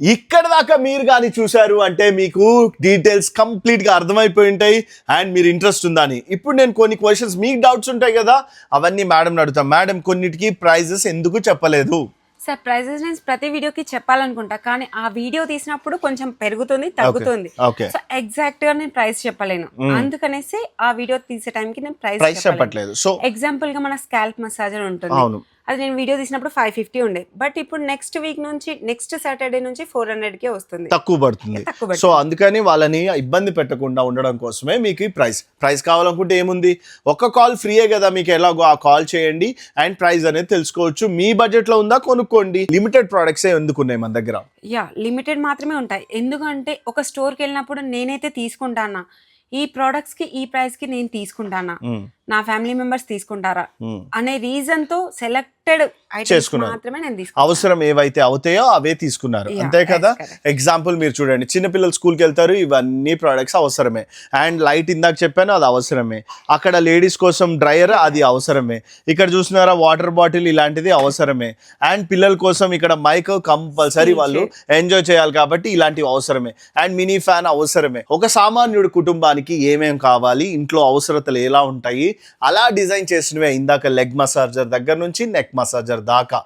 ఇక్కడ దాకా మీరు కానీ చూశారు అంటే మీకు డీటెయిల్స్ కంప్లీట్గా అర్థమైపోయి ఉంటాయి అండ్ మీరు ఇంట్రెస్ట్ ఉందని ఇప్పుడు నేను కొన్ని క్వశ్చన్స్ మీకు డౌట్స్ ఉంటాయి కదా అవన్నీ మేడం అడుగుతాం. మేడం కొన్నిటికి ప్రైజెస్ ఎందుకు చెప్పలేదు? సార్ ప్రైజెస్ నేను ప్రతి వీడియోకి చెప్పాలనుకుంటా కానీ ఆ వీడియో తీసినప్పుడు కొంచెం పెరుగుతుంది తగ్గుతుంది. సో ఎగ్జాక్ట్గా నేను ప్రైస్ చెప్పలేను. అందుకనేసి ఆ వీడియో తీసే టైంకి నేను ప్రైస్ చెప్పట్లేదు. సో ఎగ్జాంపుల్గా మన స్కాల్ప్ మసాజర్ ఉంటుంది. అది నేను వీడియో తీసినప్పుడు ఫైవ్ ఫిఫ్టీ ఉండే. బట్ ఇప్పుడు నెక్స్ట్ వీక్ నుంచి నెక్స్ట్ సాటర్డే నుంచి ఫోర్ హండ్రెడ్ కే వస్తుంది. తక్కువ పడుతుంది. సో అందుకని వాళ్ళని ఇబ్బంది పెట్టకుండా ఉండడం కోసమే మీకు ఈ ప్రైస్ ప్రైస్ కావాలనుకుంటే ఏముంది? ఒక కాల్ ఫ్రీయే కదా మీకు ఎలాగో ఆ కాల్ చేయండి. అండ్ ప్రైస్ అనేది తెలుసుకోవచ్చు. మీ బడ్జెట్లో ఉందా? కొనుక్కోండి. లిమిటెడ్ ప్రోడక్ట్స్ ఎందుకు ఉన్నాయి మన దగ్గర? యా లిమిటెడ్ మాత్రమే ఉంటాయి. ఎందుకంటే ఒక స్టోర్కి వెళ్ళినప్పుడు నేనైతే తీసుకుంటానా? ఈ ప్రోడక్ట్స్కి ఈ ప్రైస్కి నేను తీసుకుంటానా? మ్మ్. నా ఫ్యామిలీ మెంబర్స్ తీసుకుంటారా. అనే రీజన్తో సెలెక్టెడ్. మాత్రమే నేను అవసరం ఏవైతే అవుతాయో అవే తీసుకున్నారు. అంతే కదా. ఎగ్జాంపుల్ మీరు చూడండి. చిన్నపిల్లలు స్కూల్కి వెళ్తారు ఇవన్నీ ప్రోడక్ట్స్ అవసరమే. అండ్ లైట్ ఇందాక చెప్పాను అది అవసరమే. అక్కడ లేడీస్ కోసం డ్రైయర్ అది అవసరమే. ఇక్కడ చూస్తున్నారా వాటర్ బాటిల్ ఇలాంటిది అవసరమే. అండ్ పిల్లల కోసం ఇక్కడ మైక్ కంపల్సరీ వాళ్ళు ఎంజాయ్ చేయాలి కాబట్టి ఇలాంటివి అవసరమే. అండ్ మినీ ఫ్యాన్ అవసరమే. ఒక సామాన్యుడి కుటుంబానికి ఏమేం కావాలి ఇంట్లో అవసరతలు ఎలా ఉంటాయి అలా డిజైన్ చేసినవే ఇందాక లెగ్ మసాజర్ దగ్గర నుంచి నెక్ మసాజర్ దాకా.